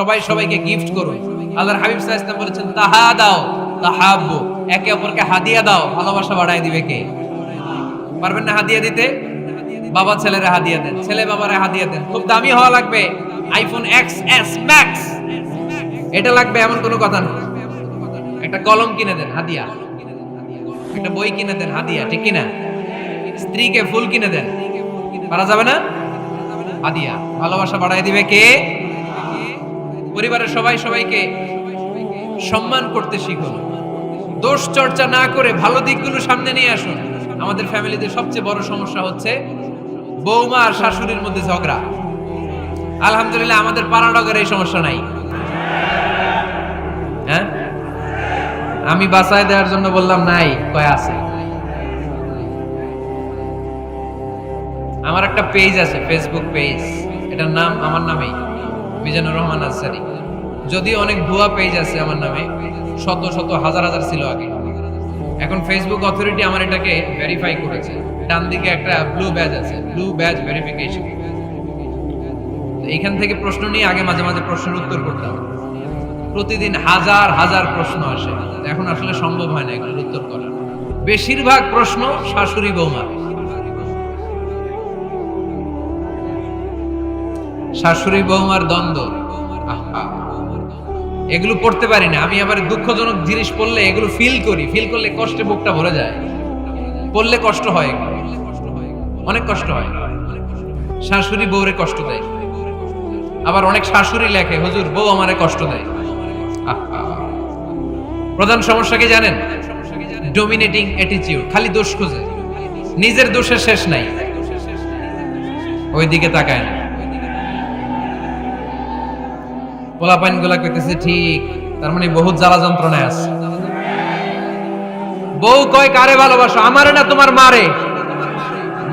সবাই সবাইকে গিফট করুন। আল্লাহর হাবিব আলাইহি বলেছেন, তাহা দাও, তাহাব্বু, একে অপরকে হাদিয়া দাও, ভালোবাসা বাড়ায় দিবে কে? পারবেন না হাদিয়া দিতে? বাবা ছেলেরা হাদিয়া দেন, ছেলে বাবারা হাদিয়া দেন। খুব দামি হওয়া লাগবে আইফোন এক্স এস ম্যাক্স এটা লাগবে এমন কোনো কথা না। একটা কলম কিনে দেন, হাদিয়া। একটা বই কিনে দেন, হাদিয়া, ঠিক কিনা? স্ত্রীকে ফুল কিনে দেন। পারা যাবে না? হাদিয়া, ভালোবাসা বাড়ায় দিবে কে? পরিবারের সবাই সবাইকে সম্মান করতে শিখুন দোষ চর্চা না করে ভালো দিকগুলো সামনে নিয়ে আসুন। আমাদের ফ্যামিলিতে সবচেয়ে বড় সমস্যা হচ্ছে বৌমা আর শাশুড়ির মধ্যে ঝগড়া। আলহামদুলিল্লাহ আমাদের পাড়াডগের এই সমস্যা নাই। হ্যাঁ? আমি বাসায় দেওয়ার জন্য বললাম, নাই, কয় আছে? আমার একটা পেজ আছে ফেসবুক পেজ। এটার নাম, আমার নামেই। মিজানুর রহমান আনসারি। যদিও অনেক ভুয়া পেজ আছে আমার নামে, শত শত, হাজার হাজার ছিল আগে। এখন ফেসবুক অথরিটি আমার এটাকে ভেরিফাই করেছে। ডান দিকে একটা ব্লু ব্যাজ আছে ব্লু ব্যাজ ভেরিফিকেশন এইখান থেকে প্রশ্ন নিয়ে আগে মাঝে মাঝে প্রশ্নের উত্তর করতাম। প্রতিদিন হাজার হাজার প্রশ্ন আসে। এখন আসলে সম্ভব হয় না এগুলোর উত্তর করা বেশিরভাগ প্রশ্ন শাশুড়ি বৌমা শাশুড়ি বৌমার দ্বন্দ্ব। এগুলো পড়তে পারি না। আমি আবার দুঃখজনক জিনিস পড়লে এগুলো ফিল করি। ফিল করলে কষ্টে বুকটা ভরে যায়। পড়লে কষ্ট হয়। অনেক কষ্ট হয়। শাশুড়ি বউরে কষ্ট দেয়। আবার অনেক শাশুড়ি লেখে, হুজুর, বউ আমারে কষ্ট দেয়। প্রধান সমস্যা কি জানেন? ডোমিনেটিং অ্যাটিটিউড খালি দোষ খোঁজে। নিজের দোষের শেষ নাই। ওইদিকে তাকায় না। পোলাপাইনগুলা কইতেছে, ঠিক, তার মানে বহুত জ্বালা যন্ত্রণায় আছে। বউ কয়, কারে ভালোবাসো? আমারে না তোমার মারে?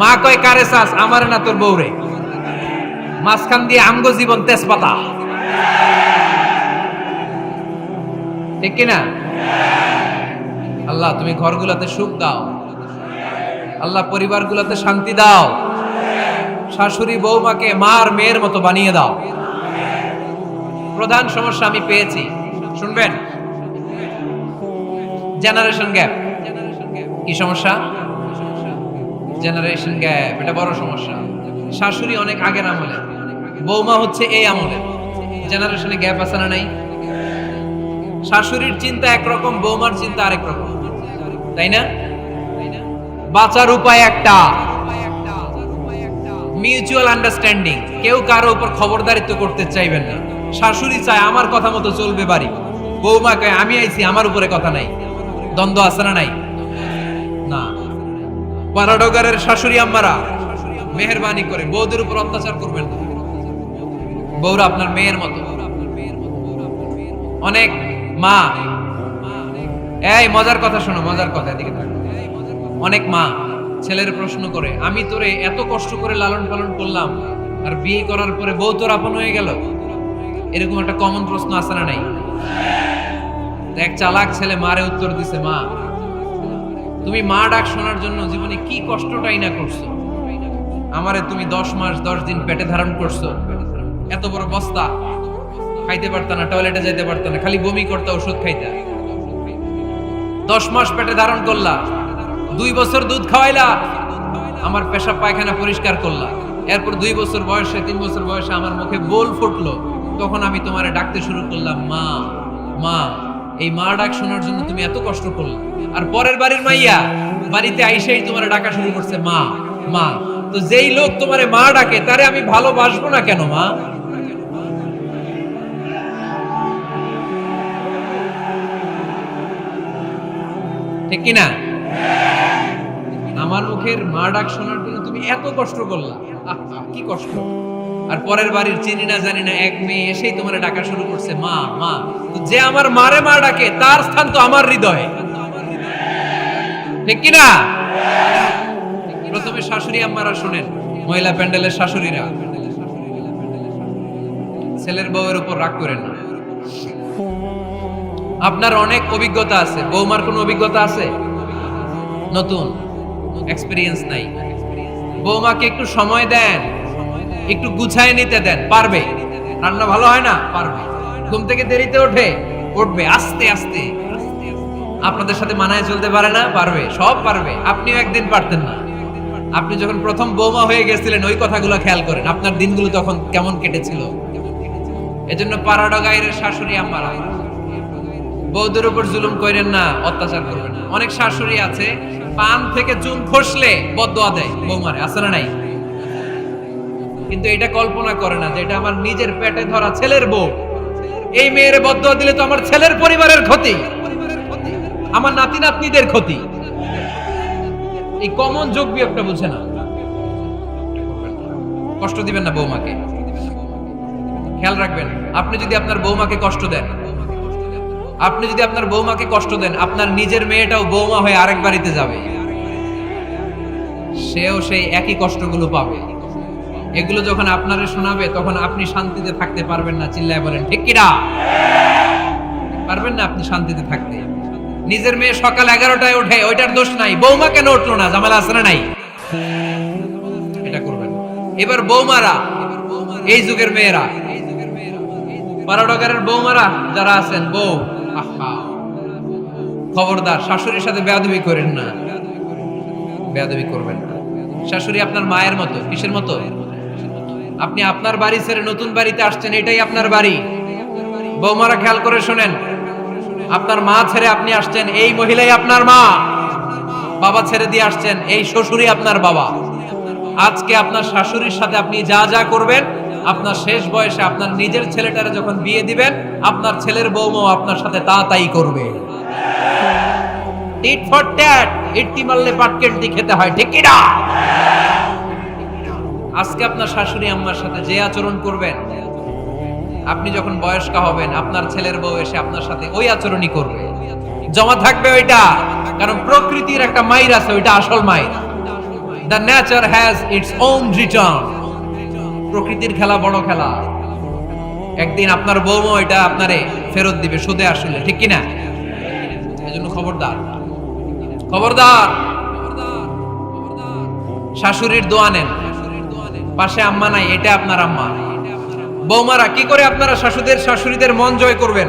মা কয়, কারে চাস? আমারে না তোর বউরে? মাঝখান দিয়ে জীবন তেজপাতা। ঠিক কিনা আল্লাহ, তুমি ঘরগুলোতে সুখ দাও। আল্লাহ, পরিবারগুলোতে শান্তি দাও। শাশুড়ি বৌমাকে মার মেয়ের মতো বানিয়ে দাও। প্রধান সমস্যা আমি পেয়েছি। শুনবেন? জেনারেশন গ্যাপ কি সমস্যা? জেনারেশন গ্যাপ এটা বড় সমস্যা। শাশুড়ি অনেক আগের আমলের বৌমা হচ্ছে এই আমলের জেনারেশনে গ্যাপ আছে না নাই? শাশুড়ির চিন্তা একরকম, বৌমার চিন্তা আরেক রকম। তাই না? বাঁচার উপায় একটা। মিউচুয়াল আন্ডারস্ট্যান্ডিং কেউ কারও উপর খবরদারিত্ব করতে চাইবেন না। শাশুড়ি চায় আমার কথা মতো চলবে বাড়ি। বৌমা কয়, আমি আইছি, আমার উপরে কথা নাই। দ্বন্দ্ব আছে না নাই? না। পারাডগারের শাশুড়ি আম্মারা মেহরবানি করে, বৌদের উপর অত্যাচার করবেন না। বৌরা আপনার মেয়ের মতো। অনেক মা। এই, মজার কথা শোনো, মজার কথা, এদিকে। অনেক মা ছেলের প্রশ্ন করে, আমি তোরে এত কষ্ট করে লালন পালন করলাম, আর বিয়ে করার পরে বউ তোর আপন হয়ে গেল? এরকম একটা কমন প্রশ্ন আছে না নাই? এক চালাক ছেলে মারে উত্তর দিছে, মা, তুমি মা ডাক শোনার জন্য জীবনে কি কষ্টটাই না করছ? আমারে তুমি দশ মাস, দশ দিন পেটে ধারণ করছ। এত বড় বস্তা, খাইতে পারতা না টয়লেটে যাইতে পারতা না, খালি বমি করতে, ওষুধ খাইতা। দশ মাস পেটে ধারণ করলা, দুই বছর দুধ খাওয়াইলা, আমার পেশাব পায়খানা পরিষ্কার করলা। এরপর দুই বছর বয়সে, তিন বছর বয়সে আমার মুখে বোল ফুটলো। তখন আমি তোমারে ডাকতে শুরু করলাম, মা মা, এই মা ডাক শোনার জন্য তুমি এত কষ্ট করলা। আর পরের বাড়ির মাইয়া বাড়িতে আইসেই তোমার ডাকা শুরু করছে, মা মা, তো যেই লোক তোমারে মা ডাকে, তারে আমি ভালোবাসবো না কেন, মা? ঠিক কিনা? আমার মুখের মা ডাক শোনার জন্য তুমি এত কষ্ট করলা। কি কষ্ট? আর পরের বাড়ির চিনি না জানি না, এক মেয়ে এসেই তোমার ডাকা শুরু করছে। মা মা, তো যে আমার মারে মা ডাকে, তার স্থান তো আমার হৃদয়ে। ঠিক কিনা? প্রথমে শাশুড়ি আম্মারা শুনেন, মহিলা প্যান্ডেলের শাশুড়িরা। ছেলের বউয়ের উপর রাগ করেন না। আপনার অনেক অভিজ্ঞতা আছে। বৌমার কোনো অভিজ্ঞতা আছে? নতুন? এক্সপিরিয়েন্স নাই। বৌমাকে একটু সময় দেন। একটু গুছায় নিতে দেন, পারবে। রান্না ভালো হয় না? পারবে। ঘুম থেকে দেরিতে ওঠে? উঠবে, আস্তে আস্তে। আপনাদের সাথে মানায় চলতে পারে না? পারবে, সব পারবে। আপনিও একদিন পারতেন না। আপনি যখন প্রথম বৌমা হয়ে গেছিলেন, ওই কথাগুলো খেয়াল করেন। আপনার দিনগুলো তখন কেমন কেটেছিল? এজন্য পাড়াডা গায়ের শাশুড়ি আম্মারা। বৌদের উপর জুলুম করেন না, অত্যাচার করবেন না। অনেক শাশুড়ি আছে, পান থেকে চুন খসলে বদোয়া দেয় বৌমারে, আছে না নাই? কিন্তু এটা কল্পনা করে না যে এটা আমার নিজের পেটে ধরা ছেলের বউ। এই মেয়ের বদোয়া দিলে তো আমার ছেলের পরিবারের ক্ষতি। আমার নাতি নাতনিদের ক্ষতি। এই কমন যোগ বিয়োগটা বুঝে না। কষ্ট দিবেন না বৌমাকে। খেয়াল রাখবেন, আপনি যদি আপনার বৌমাকে কষ্ট দেন, আপনি যদি আপনার বৌমাকে কষ্ট দেন, আপনার নিজের মেয়েটাও বৌমা হয়ে আরেক বাড়িতে যাবে। সেও সেই একই কষ্টগুলো পাবে। এগুলো যখন আপনারে শোনাবে, তখন আপনি শান্তিতে থাকতে পারবেন না, চিল্লায় বলেন, ঠিক কিনা পারবেন না আপনি শান্তিতে থাকতে। নিজের মেয়ে সকাল এগারোটায় ওঠে, ওইটার দোষ নাই। বৌমা কেন উঠল না? জামালা আছে নাই? এটা করবেন। এবার বৌমারা, এই যুগের মেয়েরা পারাডগারের বৌমারা যারা আছেন, বউ খবরদার, শাশুড়ির সাথে বেয়াদবি করেন না। বেয়াদবি করবেন না। শাশুড়ি আপনার মায়ের মতো, কিসের মতো? আপনি আপনার বাড়ি ছেড়ে নতুন বাড়িতে আসছেন, এটাই আপনার বাড়ি। বৌমারা খেয়াল করে শোনেন, আপনার মা ছেড়ে আপনি আসছেন, এই মহিলাই আপনার মা। বাবা ছেড়ে দিয়ে আসছেন, এই শ্বশুরই আপনার বাবা। আজকে আপনার শাশুড়ির সাথে আপনি যা যা করবেন, আপনার শেষ বয়সে আপনার নিজের ছেলেটারে যখন বিয়ে দিবেন, আপনার ছেলের বৌমাও আপনার সাথে তা তাই করবে। টিট ফর ট্যাট ইট্টি মারলে পাটকেলটি খেতে হয়, ঠিক কি না? আজকে আপনার শাশুড়ি আম্মার সাথে যে আচরণ করবেন, আপনি যখন বয়স্ক হবেন, আপনার ছেলের বউ এসে আপনার সাথে ওই আচরণই করবে। জমা থাকবে ওইটা, কারণ প্রকৃতির একটা মাইর আছে, ওইটা আসল মাইর। The nature has its own return প্রকৃতির খেলা বড় খেলা। একদিন আপনার বৌমা এটা আপনারে ফেরত দিবে, সুদে আসলে, ঠিক কিনা? এজন্য খবরদার। খবরদার। শাশুড়ির দোয়া নেন। পাশে আম্মা নাই, এটা আপনার আম্মা। বৌমারা, কি করে আপনারা শাশুদের, শাশুড়িদের মন জয় করবেন?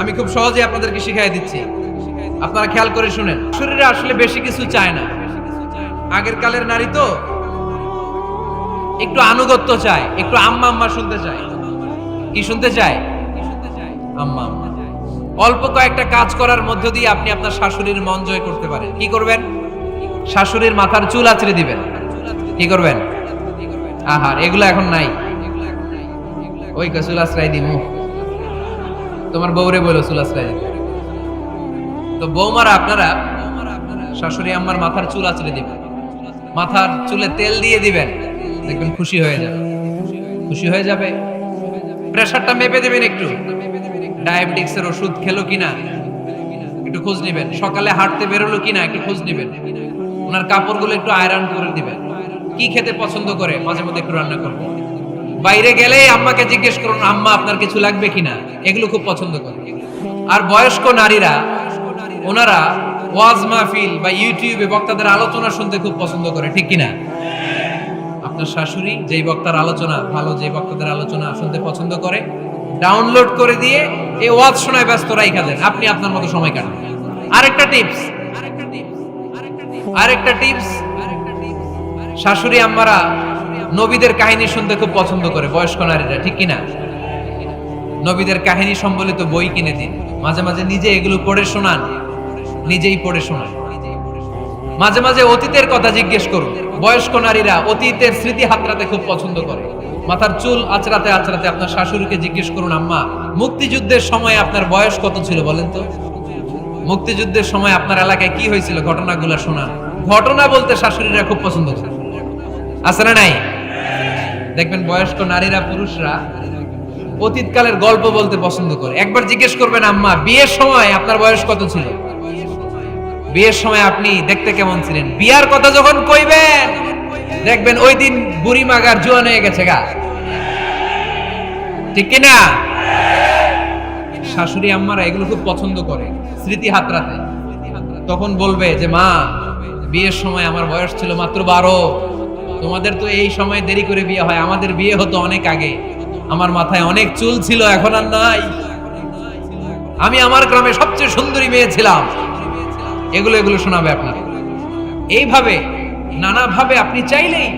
আমি খুব সহজে আপনাদেরকে শিখাই দিচ্ছি। আপনারা খেয়াল করে শুনেন। শাশুড়িরা আসলে বেশি কিছু চায় না। আগের কালের নারী তো একটু আনুগত্য চায়, একটু আম্মা আম্মা শুনতে চায়। কি শুনতে চায়? আম্মা অল্প কয়েকটা কাজ করার মধ্য দিয়ে আপনি আপনার শাশুড়ির মন জয় করতে পারেন। কি করবেন? শাশুড়ির মাথার চুল আছড়ে দিবেন। কি করবেন? আহার, এগুলো এখন নাই। ওই কা চুল দিমু। তোমার বউরে বলো চুল আশ্রয় দিতে। তো বৌমারা আপনারা, শাশুড়ি আম্মার মাথার চুল আছড়ে দিবেন। মাথার চুলে তেল দিয়ে দিবেন। দেখবেন খুশি হয়ে যাবে। খুশি হয়ে যাবে। প্রেশারটা মেপে দেবেন একটু। ডায়াবেটিক্সের ওষুধ খেলো কিনা, একটু খোঁজ নেবেন। সকালে হাঁটতে বেরোলো কিনা, একটু খোঁজ নেবেন। ওনার কাপড়গুলো একটু আয়রন করে দিবেন। কি খেতে পছন্দ করে? মাঝে মধ্যে একটু রান্না করবেন বাইরে গেলে আম্মাকে জিজ্ঞেস করুন, আম্মা, আপনার কিছু লাগবে কিনা? এগুলো খুব পছন্দ করে। আর বয়স্ক নারীরা, ওনারা ওয়াজ মাহফিল বা ইউটিউবে বক্তাদের আলোচনা শুনতে খুব পছন্দ করে, ঠিক কিনা? আপনার শাশুড়ি যেই বক্তার আলোচনা, ভালো যে বক্তাদের আলোচনা শুনতে পছন্দ করে, ডাউনলোড করে দিয়ে এই ওয়াজ শোনায় ব্যস্ত রাইখা দেন। আপনি আপনার মতো সময় কাটান। আরেকটা টিপস। আরেকটা টিপস। শাশুড়ি আম্মারা নবীদের কাহিনী শুনতে খুব পছন্দ করে, বয়স্ক নারীরা, ঠিক কিনা? নবীদের কাহিনী সম্বলিত বই কিনে দিন। মাঝে মাঝে নিজে এগুলো পড়ে শোনান, নিজেই পড়ে শোনান। মাঝে মাঝে অতীতের কথা জিজ্ঞেস করুন। বয়স্ক নারীরা অতীতের স্মৃতি হাতরাতে খুব পছন্দ করে। মাথার চুল আচরাতে আচরাতে আপনার শাশুড়িকে জিজ্ঞেস করুন, আম্মা, মুক্তিযুদ্ধের সময় আপনার বয়স কত ছিল বলেন তো? মুক্তিযুদ্ধের সময় আপনার এলাকায় কি হয়েছিল? ঘটনাগুলো শোনান। ঘটনা বলতে শাশুড়িরা খুব পছন্দ করে। আছে না নাই? দেখবেন বয়স্ক নারীরা, পুরুষরা অতীতকালের গল্প বলতে পছন্দ করে। একবার জিজ্ঞেস করবেন, আম্মা, বিয়ের সময় আপনার বয়স কত ছিল? বিয়ের সময় আপনি দেখতে কেমন ছিলেন? বিয়ার কথা যখন কইবেন, দেখবেন ওই দিন বুড়ি মাগার জোয়ান হয়ে গেছে গা। ঠিক কিনা? শাশুড়ি, আম্মারা এগুলো খুব পছন্দ করে, স্মৃতি হাতরাতে। তখন বলবে যে, মা, বিয়ের সময় আমার বয়স ছিল মাত্র বারো। তোমাদের তো এই সময় দেরি করে বিয়ে হয়। আমাদের বিয়ে হতো অনেক আগে। আমার মাথায় অনেক চুল ছিল, এখন আর নাই। আমি আমার গ্রামে সবচেয়ে সুন্দরী মেয়ে ছিলাম। এগুলো এগুলো শোনাবে আপনার এইভাবে, নানাভাবে আপনি চাইলেই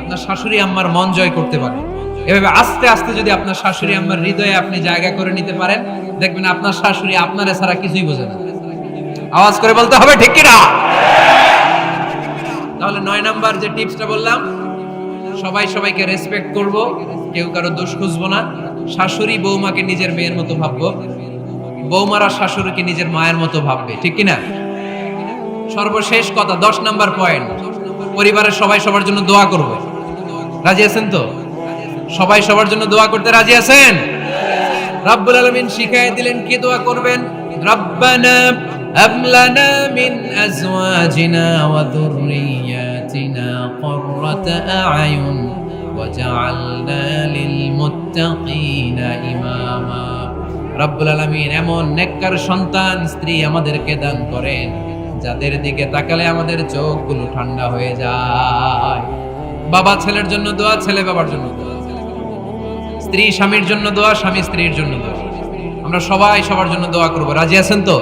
আপনার শাশুড়ি আম্মার মন জয় করতে পারেন এভাবে আস্তে আস্তে যদি আপনার শাশুড়ি আম্মার হৃদয়ে আপনি জায়গা করে নিতে পারেন, দেখবেন আপনার শাশুড়ি আপনার ছাড়া কিছুই বোঝে না। আওয়াজ করে বলতে হবে, ঠিক কিনা? তাহলে নয় নাম্বার যে টিপসটা বললাম, সবাই সবাইকে রেসপেক্ট করব, কেউ কারও দোষ খুঁজবো না। শাশুড়ি বৌমাকে নিজের মেয়ের মতো ভাববো। বৌমারা শাশুড়িকে নিজের মায়ের মতো ভাববে, ঠিক কিনা? সর্বশেষ কথা, দশ নাম্বার পয়েন্ট পরিবারের সবাই সবার জন্য দোয়া করবে। রাজি আছেন তো? সবাই সবার জন্য দোয়া করতে রাজি আছেন? রাব্বুল আলামিন শিখাই দিলেন, কি দোয়া করবেন? রব্বানা মিন আজওয়াজিনা ওয়া যুররিয়াতিনা কুররাতা আ'য়ুন ওয়াজআলনা লিল মুত্তাকিনা ইমামা রব্বুল আলামিন এমন নেককার সন্তান স্ত্রী আমাদেরকে দান করেন, যাদের দিকে তাকালে আমাদের চোখগুলো ঠান্ডা হয়ে যায়। বাবা ছেলের জন্য দোয়া, ছেলে বাবার জন্য দোয়া। স্ত্রী স্বামীর জন্য দোয়া, স্বামী স্ত্রীর জন্য দোয়া। আমরা সবাই সবার জন্য দোয়া করব। রাজি আছেন তো?